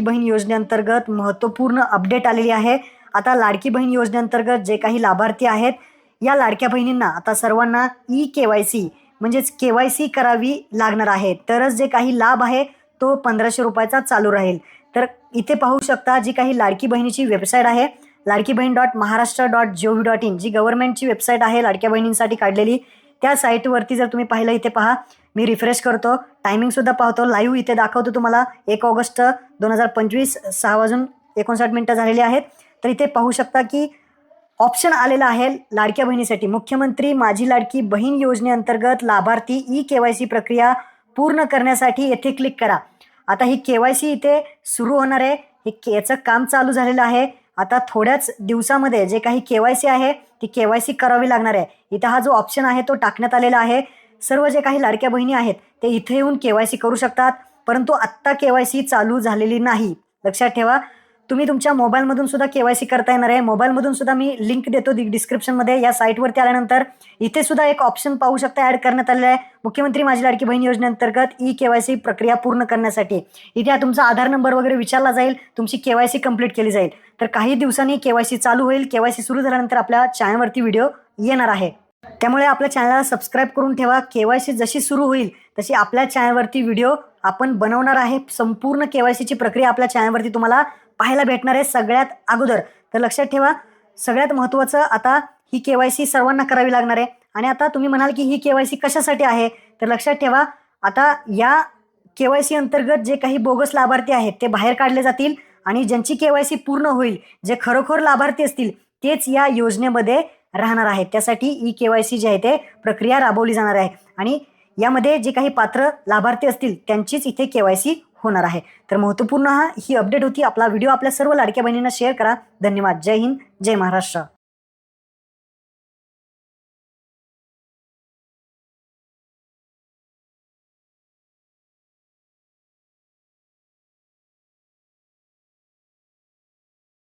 बहीण योजनेअंतर्गत महत्त्वपूर्ण अपडेट आलेली आहे. आता लाडकी बहीण योजनेअंतर्गत जे काही लाभार्थी आहेत या लाडक्या बहिणींना आता सर्वांना ई के वाय सी म्हणजेच के वाय सी करावी लागणार आहे. तरच जे काही लाभ आहे तो पंधराशे रुपयाचा चालू राहील. तर इथे पाहू शकता जी काही लाडकी बहिणीची वेबसाईट आहे Ladki Bahin dot Maharashtra dot G O V dot in जी गव्हर्नमेंटची वेबसाईट आहे लाडक्या बहिणींसाठी काढलेली. त्या साईटवरती जर तुम्ही पाहिलं इथे पहा. मी रिफ्रेश करतो. टायमिंगसुद्धा पाहतो. लाईव्ह इथे दाखवतो तुम्हाला. एक ऑगस्ट दोन हजार पंचवीस सहा वाजून एकोणसाठ मिनटं झालेली आहेत. तर इथे पाहू शकता की ऑप्शन आलेला आहे लाडक्या बहिणीसाठी. मुख्यमंत्री माझी लाडकी बहीण योजनेअंतर्गत लाभार्थी ई के वाय सी प्रक्रिया पूर्ण करण्यासाठी येथे क्लिक करा. आता ही के वाय सी इथे सुरू होणार आहे. हे के याचं काम चालू झालेलं आहे. आता थोड्याच दिवसामध्ये जे काही के वाय सी आहे ती के वाय सी करावी लागणार आहे. इथं हा जो ऑप्शन आहे तो टाकण्यात आलेला आहे. सर्व जे काही लाडक्या बहिणी आहेत ते इथे येऊन के वाय सी करू शकतात. परंतु आत्ता के वाय सी चालू झालेली नाही. लक्षात ठेवा तुम्ही तुमच्या मोबाईलमधून सुद्धा के वाय सी करता येणार आहे. मोबाईलमधून सुद्धा मी लिंक देतो दि डिस्क्रिप्शनमध्ये या साईटवरती आल्यानंतर इथे सुद्धा एक ऑप्शन पाहू शकता ॲड करण्यात आलेला आहे. मुख्यमंत्री माझी लाडकी बहीण योजनेअंतर्गत ई के वाय सी प्रक्रिया पूर्ण करण्यासाठी. इथे तुमचा आधार नंबर वगैरे विचारला जाईल. तुमची के वाय सी कंप्लीट केली जाईल. तर काही दिवसांनी के वाय सी चालू होईल. के वाय सी सुरू झाल्यानंतर आपल्या चॅनलवरती व्हिडिओ येणार आहे. त्यामुळे आपल्या चॅनलला सबस्क्राईब करून ठेवा. केवायसी जशी सुरू होईल तशी आपल्या चॅनलवरती व्हिडिओ आपण बनवणार आहे. संपूर्ण केवायसीची प्रक्रिया आपल्या चॅनलवरती तुम्हाला पाहायला भेटणार आहे सगळ्यात अगोदर. तर लक्षात ठेवा सगळ्यात महत्त्वाचं आता ही के वाय सी सर्वांना करावी लागणार आहे. आणि आता तुम्ही म्हणाल की ही के वाय सी कशासाठी आहे? तर लक्षात ठेवा आता या के वाय सी अंतर्गत जे काही बोगस लाभार्थी आहेत ते बाहेर काढले जातील आणि ज्यांची के वाय सी पूर्ण होईल जे खरोखर लाभार्थी असतील तेच या योजनेमध्ये राहणार आहेत. त्यासाठी ई के वाय सी जे आहे ते प्रक्रिया राबवली जाणार आहे. आणि यामध्ये जे काही पात्र लाभार्थी असतील त्यांचीच इथे के वाय सी होणार आहे. तर महत्त्वपूर्ण हा ही अपडेट होती. आपला व्हिडिओ आपल्या सर्व लाडक्या बहिणींना शेअर करा. धन्यवाद. जय हिंद. जय महाराष्ट्र.